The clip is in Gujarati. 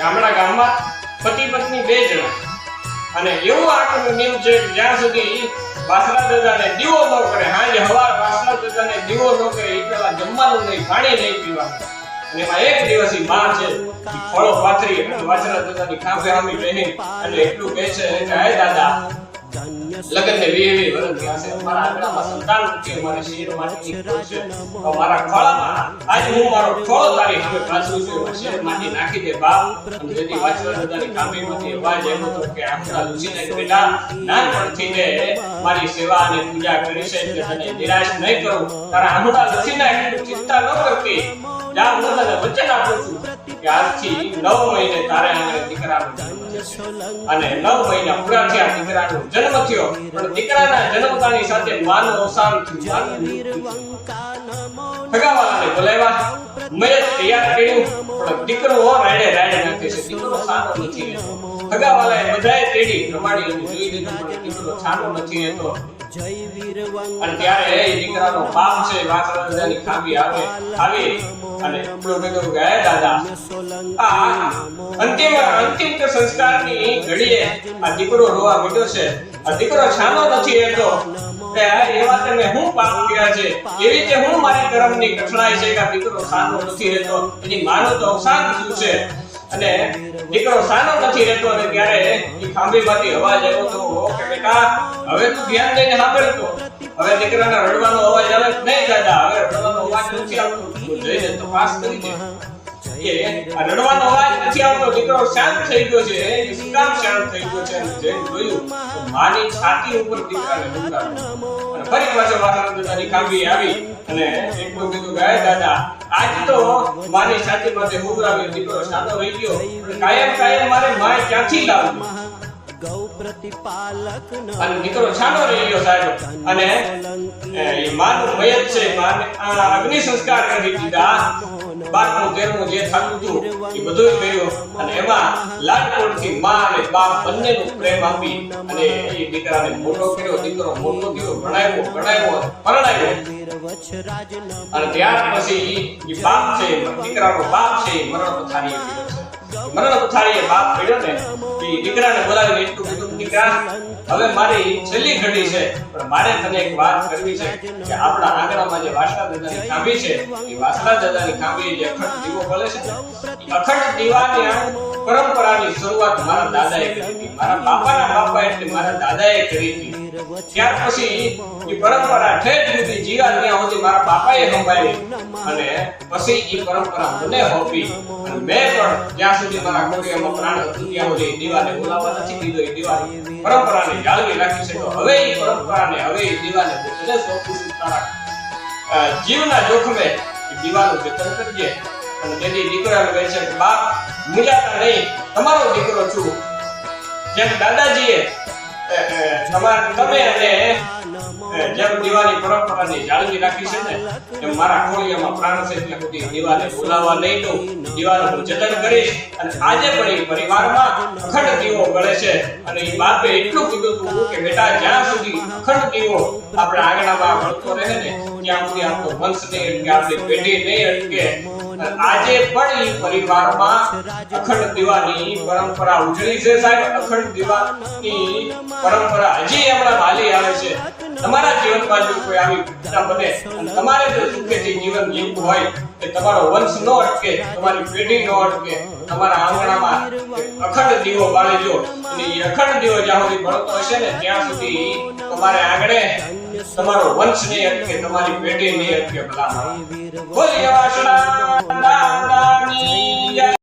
ગામડા ગામમાં પતિ પત્ની બે જણા. અને એવું આખું નિયમ છે જ્યાં સુધી વાસણા દાદાને દીવો ન કરે, હાજે હવાર વાસણા દાદાને દીવો ન કરે એ પેલા જમવાનું નહીં, પાણી નહીં પીવાનું. અને એમાં એક દિવસ ઈ માં છે ફળો પાથરી વાસણા દાદાની ખાંભે હામી બેહી અને એટલું કહે છે કે હે દાદા લગન ને વીસ વર્ષ થયા મારા આંગણામાં સંતાન નથી મારા શિર માટી નીકળ્યું છે. તો મારા ખોળામાં આજ હું મારો ખોળો તારી હવે પાછું છું એમાં શિર માટી નાખી દે બાપ. અને જેથી વાંચવા દાદાની કામીમાંથી અવાજ એમ હતો કે આખા લુસીને બેટા નાનપણથી જે મારી સેવા અને પૂજા કરી છે. એટલે તને નિરાશ નહીં કરું. તારા આમડા લુસીને ચિંતા ન કરતી. જા હું તને વચન આપું છું. કે નવ મહિને તારે આંગણે દીકરાનો અને નવ મહિના પૂરા થયા દીકરાનો જન્મ થયો. પણ દીકરાના જન્મતાની સાથે માનું અવસાન થયું. બોલાવ્યા. મેં તૈયાર કર્યું. પણ દીકરો હો રાડે રાડે નાખે છે. દીકરો સારો નથી રહેતો. સગાવાલાએ બધાએ તેડી પ્રમાણીઓને જોઈ લીધું, પણ દીકરો સારો નથી રહેતો. અને ત્યારે એ દીકરાનો બાપ છે વાસરાજાની ખાબી આવે આવી અને એટલું ગયા. દાદા? આ અંતિમ અંતિમ કે સંસ્કારની ઘડીએ આ દીકરો રોવા મળ્યો છે. આ દીકરો છાનો નથી રહેતો. એવા તમે હું પાપ કર્યા છે? એવી રીતે હું મારી કર્મની કઠણાઈ છે કે દીકરો સાનો નથી રહેતો. એની માનો તો અવસાન થયું છે? અને દીકરો સાનો નથી રહેતો અને ત્યારે એ ખાંભીમાંથી અવાજ આવ્યો તો કે બેટા હવે તું ધ્યાન દઈને સાંભળતો હવે દીકરાના રડવાનો અવાજ આવે નહીં દાદા. હવે રડવાનો ફરી પાછો વાસણ દાદાની આવી અને આજ તો મારી છાતી માથે ઉભરાવ્યો દીકરો શાંતો રહી ગયો. કાયમ કાયમ મારે માય ક્યાંથી લાવવું? અને દીકરો છાનો રહી સાહેબ. અને એ, એ માનું મયત છે માને અગ્નિ સંસ્કાર કરી દીધા. બારમું તેરમું જે થતું હતું એ બધું કર્યું. અને એમાં લાડકોડથી માં અને બાપ બંનેનો પ્રેમ આપી અને એ દીકરાને મોટો કર્યો દીકરો મોટો થયો ભણાવ્યો ગણાવ્યો પરણાવ્યો. અને ત્યાર પછી એ બાપ છે દીકરાનો બાપ છે મરણ પથારીએ મરણ પથારીએ બાપ પીડ્યો ને એ દીકરાને બોલાવીને એટલું કીધું દીકરા હવે મારી છેલ્લી ઘડી છે, પણ મારે તને એક વાત કરવી છે, કે આપણા આંગણામાં જે વાસણા દાદાની ખાંભી છે, એ વાસણા દાદાની ખાંભી જે અખંડ દીવો ભલે છે અખંડ દીવાની આ પરંપરાની શરૂઆત મારા દાદાએ કરી મારા બાપાના બાપા એટલે મારા દાદાએ કરી હતી. ત્યાર પછી એ પરંપરા ઠેઠ સુધી જીવા ત્યાં સુધી મારા બાપાએ સંભાળી. અને પછી એ પરંપરા મને હોપી અને મેં પણ જ્યાં સુધી મારા કોરિયામાં પ્રાણ હતું. ત્યાં સુધી દીવાને બોલાવવા નથી દીધો. એ દીવાની પરંપરાને જાળવી રાખી છે. તો હવે એ પરંપરાને હવે એ દીવાને તને સોંપું છું. તારા જીવના જોખમે દીવાનું જતન કરજે અને તેથી દીકરાને કહે છે બાપ મૂંઝાતા નહીં તમારો દીકરો છું. જેમ દાદાજીએ તમાર તમે અને જેમ દિવાળી પરંપરાની જાળવી રાખી છે ને, એમ મારા ખોળિયામાં પ્રાણ છે એટલે સુધી દીવાને બોલાવવા નહીં દઉં. દીવાનું હું જતન કરીશ અને આજે પણ એ પરિવારમાં અખંડ દીવો ગળે છે. અને એ બાપે એટલું કીધું હતું કે બેટા, જ્યાં દીવો આપણા આંગણામાં મળતો રહે ને, ત્યાં સુધી આપણો વંશ ને અટકે આપણી પેઢી નહીં અટકે આજે પણ એ પરિવારમાં અખંડ દીવાની પરંપરા ઉજળી છે સાહેબ, અખંડ દીવાની પરંપરા હજી આપણા હાલી આવે તમારા જીવનમાં જો કોઈ આવી ઘટના બને તમારે જો સુખેથી જીવન જીવવું હોય કે તમારો વંશ ન અટકે, તમારી પેઢી ન અટકે, તમારા આંગણામાં અખંડ દીવો બાળીજો અને એ અખંડ દીવો જ્યાં સુધી બળતો હશે ને, ત્યાં સુધી તમારે આંગણે તમારો વંશ નહીં અટકે, તમારી પેઢી નહીં અટકે ભલા. બોલ વાસણા દાદાની જય.